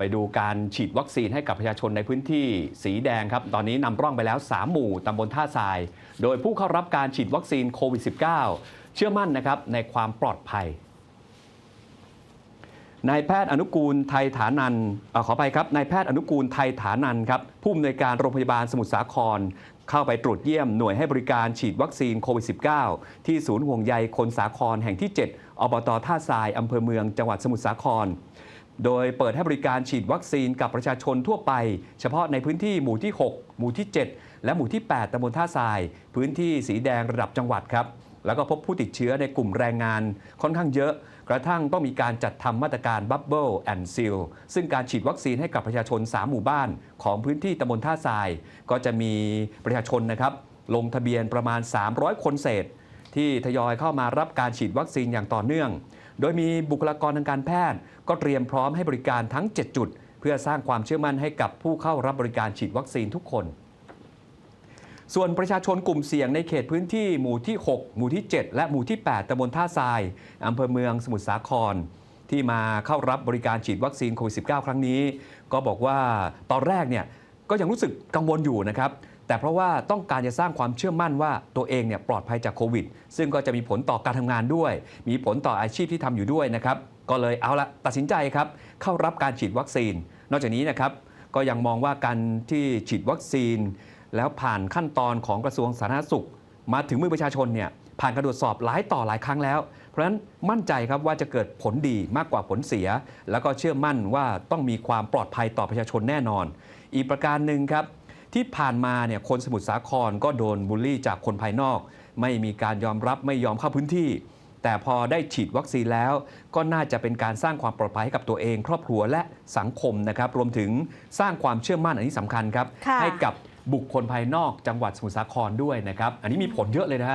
ไปดูการฉีดวัคซีนให้กับประชาชนในพื้นที่สีแดงครับ ตอนนี้นำร่องไปแล้ว 3 หมู่ตำบลท่าทราย โดยผู้เข้ารับการฉีดวัคซีนโควิด -19 เชื่อมั่นนะครับในความปลอดภัย นายแพทย์อนุกูลไทยฐานันอขอไปครับ นายแพทย์อนุกูลไทยฐานันครับ ผู้อำนวยการโรงพยาบาลสมุทรสาคร เข้าไปตรวจเยี่ยมหน่วยให้บริการฉีดวัคซีนโควิด -19 ที่ศูนย์ห่วงใยคนสาครแห่งที่ 7 อบตท่าทรายอำเภอเมืองจังหวัดสมุทรสาคร โดยเปิดให้บริการฉีดวัคซีนกับประชาชนทั่วไป เฉพาะในพื้นที่หมู่ที่ 6 หมู่ที่ 7 และหมู่ที่ 8ตำบลท่าทราย พื้นที่สีแดงระดับจังหวัดครับ แล้วก็พบผู้ติดเชื้อในกลุ่มแรงงานค่อนข้างเยอะ กระทั่งต้องมีการจัดทำมาตรการ Bubble and Seal ซึ่งการฉีดวัคซีนให้กับประชาชน 3 หมู่บ้าน ของพื้นที่ตำบลท่าทราย ก็จะมีประชาชนนะครับลงทะเบียนประมาณ 300 คนเศษ ที่ทยอยเข้ามารับการฉีดวัคซีนอย่างต่อเนื่อง โดยมีบุคลากรทางการแพทย์ ก็เตรียมพร้อมให้บริการทั้ง 7 จุด เพื่อสร้างความเชื่อมั่นให้กับผู้เข้ารับบริการฉีดวัคซีนทุกคน ส่วนประชาชนกลุ่มเสี่ยงในเขตพื้นที่หมู่ที่ 6 หมู่ที่ 7 และหมู่ที่ 8ตำบลท่าทรายอำเภอเมืองสมุทรสาครที่มาเข้ารับบริการฉีดวัคซีนโควิด -19 ครั้งนี้ ก็บอกว่าตอนแรกเนี่ยก็ยังรู้สึกกังวลอยู่นะครับ แต่เพราะว่าต้องการจะสร้างความเชื่อมั่นว่าตัวเองเนี่ยปลอดภัยจากโควิด ซึ่งก็จะมีผลต่อการทำงานด้วย มีผลต่ออาชีพที่ทำอยู่ด้วยนะครับ ก็เลยเอาละตัดสินใจครับเข้ารับการฉีดวัคซีน นอกจากนี้นะครับก็ยังมองว่าการที่ฉีดวัคซีน แล้วผ่านขั้นตอนของกระทรวงสาธารณสุข มาถึงมือประชาชนเนี่ยผ่านการตรวจสอบหลายต่อหลายครั้งแล้ว เพราะฉะนั้นมั่นใจครับว่าจะเกิดผลดีมากกว่าผลเสีย แล้วก็เชื่อมั่นว่าต้องมีความปลอดภัยต่อประชาชนแน่นอน อีกประการหนึ่งครับ ที่ผ่านมาเนี่ยคนสมุทรสาครก็โดนบูลลี่จากคนภายนอก ไม่มีการยอมรับไม่ยอมเข้าพื้นที่ แต่พอได้ฉีดวัคซีนแล้ว ก็น่าจะเป็นการสร้างความปลอดภัยให้กับตัวเอง ครอบครัวและสังคมนะครับ รวมถึงสร้างความเชื่อมั่นอันนี้สำคัญครับค่ะให้กับบุคคลภายนอกจังหวัดสมุทรสาครด้วยนะครับ อันนี้มีผลเยอะเลยนะฮะ